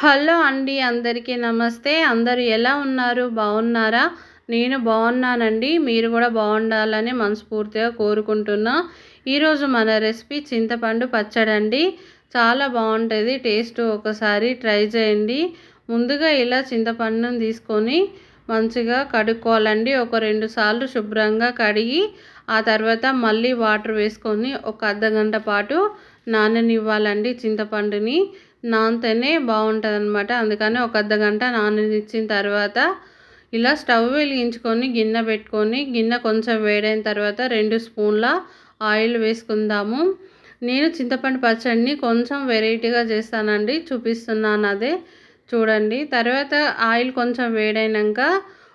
Hello అండి అందరికీ నమస్తే. అందరూ ఎలా ఉన్నారు? బాగున్నారా? నేను బాగున్నానండి. మీరు కూడా బాగుండాలని మనస్ఫూర్తిగా కోరుకుంటున్నా. ఈరోజు మన రెసిపీ చింతపండు పచ్చడి అండి చాలా బాగుంటుంది. టేస్ట్ ఒకసారి ట్రై చేయండి. ముందుగా ఇలా చింతపండును తీసుకొని మంచిగా కడుక్కోవాలండి. ఒక రెండు సార్లు శుభ్రంగా కడిగి ఆ తర్వాత మళ్ళీ వాటర్ వేసుకొని ఒక అర్ధ గంట పాటు నాననివ్వాలండి చింతపండుని. నానితేనే బాగుంటుంది అనమాట అందుకని ఒక అర్ధ గంట నాననిచ్చిన తర్వాత ఇలా స్టవ్ వెలిగించుకొని గిన్నె పెట్టుకొని గిన్నె కొంచెం వేడైన తర్వాత రెండు స్పూన్ల ఆయిల్ వేసుకుందాము. నేను చింతపండు పచ్చడిని కొంచెం వెరైటీగా చేస్తానండి చూపిస్తున్నాను అదే. చూడండి తర్వాత ఆయిల్ కొంచెం వేడైనాక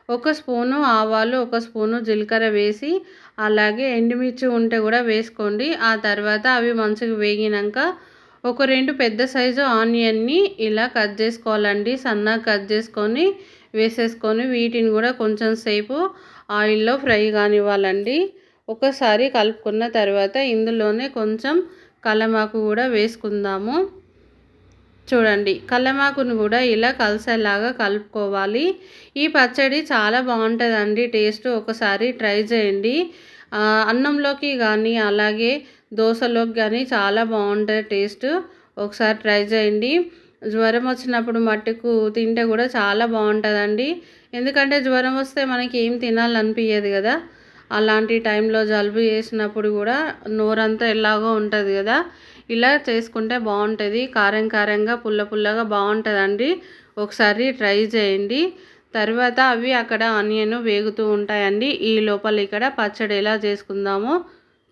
ఒక స్పూను ఆవాలు ఒక స్పూను జీలకర్ర వేసి అలాగే ఎండుమిర్చి ఉంటే కూడా వేసుకోండి. ఆ తర్వాత అవి మంచిగా వేగినాక ఒక రెండు పెద్ద సైజు ఆనియన్ని ఇలా కట్ చేసుకోవాలండి. సన్నగా కట్ చేసుకొని వేసేసుకొని వీటిని కూడా కొంచెం సేపు ఆయిల్లో ఫ్రై కానివ్వాలండి. ఒకసారి కలుపుకున్న తర్వాత ఇందులోనే కొంచెం కలమాకు కూడా వేసుకుందాము. చూడండి కల్లమాకును కూడా ఇలా కలిసేలాగా కలుపుకోవాలి. ఈ పచ్చడి చాలా బాగుంటుందండి. టేస్ట్ ఒకసారి ట్రై చేయండి. అన్నంలోకి కానీ అలాగే దోశలోకి కానీ చాలా బాగుంటుంది టేస్ట్. ఒకసారి ట్రై చేయండి. జ్వరం వచ్చినప్పుడు మట్టుకు తింటే కూడా చాలా బాగుంటుందండి. ఎందుకంటే జ్వరం వస్తే మనకి ఏం తినాలనిపించదు కదా. అలాంటి టైంలో జలుబు చేసినప్పుడు కూడా నోరంతా ఎలాగో ఉంటుంది కదా. ఇలా చేసుకుంటే బాగుంటుంది. కారం కారంగా పుల్ల పుల్లగా బాగుంటుందండి. ఒకసారి ట్రై చేయండి. తర్వాత అవి అక్కడ ఆనియన్ వేగుతూ ఉంటాయండి. ఈ లోపల ఇక్కడ పచ్చడి ఎలా చేసుకుందామో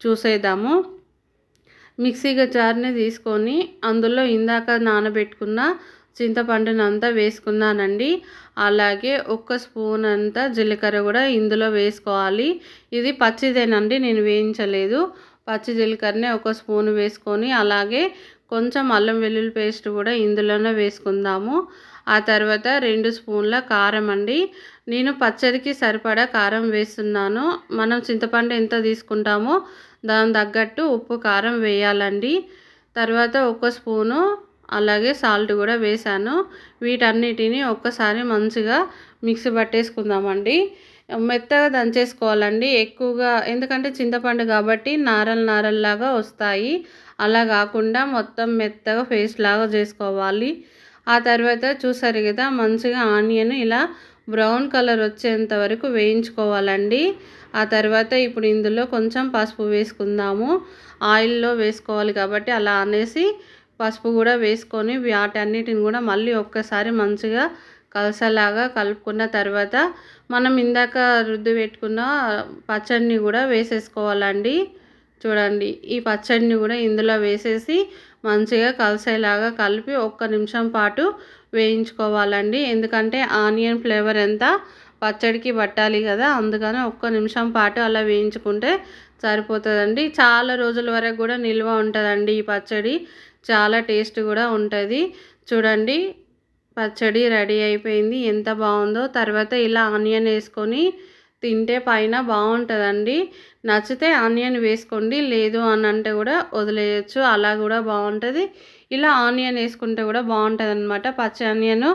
చూసేద్దాము. మిక్సీగా జార్ని తీసుకొని అందులో ఇందాక నానబెట్టుకున్న చింతపండును అంతా వేసుకున్నానండి. అలాగే ఒక్క స్పూన్ అంతా జీలకర్ర కూడా ఇందులో వేసుకోవాలి. ఇది పచ్చిదేనండి నేను వేయించలేదు. పచ్చి జీలకర్రనే ఒక స్పూన్ వేసుకొని అలాగే కొంచెం అల్లం వెల్లుల్లి పేస్ట్ కూడా ఇందులోనే వేసుకుందాము. ఆ తర్వాత రెండు స్పూన్ల కారం అండి. నేను పచ్చడికి సరిపడా కారం వేస్తున్నాను. మనం చింతపండు ఎంత తీసుకుంటామో దాని తగ్గట్టు ఉప్పు కారం వేయాలండి. తర్వాత ఒక స్పూను అలాగే సాల్ట్ కూడా వేసాను వీటన్నిటిని ఒక్కసారి మంచిగా మిక్సీ పట్టేసుకుందామండి. మెత్తగా దంచేసుకోవాలండి ఎక్కువగా ఎందుకంటే చింతపండు కాబట్టి నారలు నారల్లాగా వస్తాయి. అలా కాకుండా మొత్తం మెత్తగా పేస్ట్ లాగా చేసుకోవాలి. ఆ తర్వాత చూసారు కదా మంచిగా ఆనియన్ ఇలా బ్రౌన్ కలర్ వచ్చేంత వరకు వేయించుకోవాలండి. ఆ తర్వాత ఇప్పుడు ఇందులో కొంచెం పసుపు వేసుకుందాము. ఆయిల్లో వేసుకోవాలి కాబట్టి అలా అనేసి పసుపు కూడా వేసుకొని వాటన్నిటిని కూడా మళ్ళీ ఒక్కసారి మంచిగా కలసలాగా కలుపుకున్న తర్వాత మనం ఇందాక రుద్ది పెట్టుకున్న పచ్చడిని కూడా వేసేసుకోవాలండి. చూడండి ఈ పచ్చడిని కూడా ఇందులో వేసేసి మంచిగా కలిసేలాగా కలిపి ఒక్క నిమిషం పాటు వేయించుకోవాలండి. ఎందుకంటే ఆనియన్ ఫ్లేవర్ ఎంత? పచ్చడికి పట్టాలి కదా. అందుకని ఒక్క నిమిషం పాటు అలా వేయించుకుంటే సరిపోతుందండి. చాలా రోజుల వరకు కూడా నిల్వ ఉంటుందండి ఈ పచ్చడి. చాలా టేస్ట్ కూడా ఉంటుంది. చూడండి పచ్చడి రెడీ అయిపోయింది. ఎంత బాగుందో. తర్వాత ఇలా ఆనియన్ వేసుకొని తింటే పైన బాగుంటుందండి. నచ్చితే ఆనియన్ వేసుకోండి. లేదు అని అంటే కూడా వదిలేయచ్చు. అలా కూడా బాగుంటుంది. ఇలా ఆనియన్ వేసుకుంటే కూడా బాగుంటుంది అనమాట పచ్చి ఆనియన్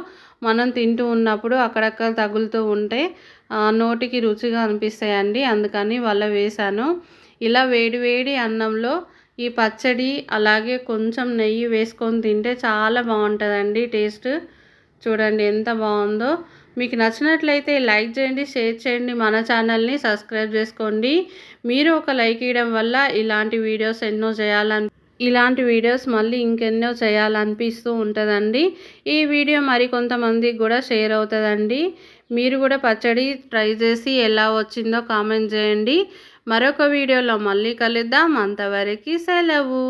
మనం తింటూ ఉన్నప్పుడు అక్కడక్కడ తగులుతూ ఉంటే నోటికి రుచిగా అనిపిస్తాయండి. అందుకని వాళ్ళ వేశాను. ఇలా వేడివేడి అన్నంలో ఈ పచ్చడి అలాగే కొంచెం నెయ్యి వేసుకొని తింటే చాలా బాగుంటుందండి టేస్ట్. చూడండి ఎంత బాగుందో. మీకు నచ్చినట్లయితే లైక్ చేయండి షేర్ చేయండి మన ఛానల్ని సబ్స్క్రైబ్ చేసుకోండి. మీరు ఒక లైక్ ఇవ్వడం వల్ల ఇలాంటి వీడియోస్ ఎన్నో చేయాలని ఇలాంటి వీడియోస్ మళ్ళీ ఇంకెన్నో చేయాలనిపిస్తూ ఉంటుందండి. ఈ వీడియో మరి కొంతమందికి కూడా షేర్ అవుతుందండి. మీరు కూడా పచ్చడి ట్రై చేసి ఎలా వచ్చిందో కామెంట్ చేయండి. మరొక వీడియోలో మళ్ళీ కలుద్దాం. అంతవరకు సెలవు.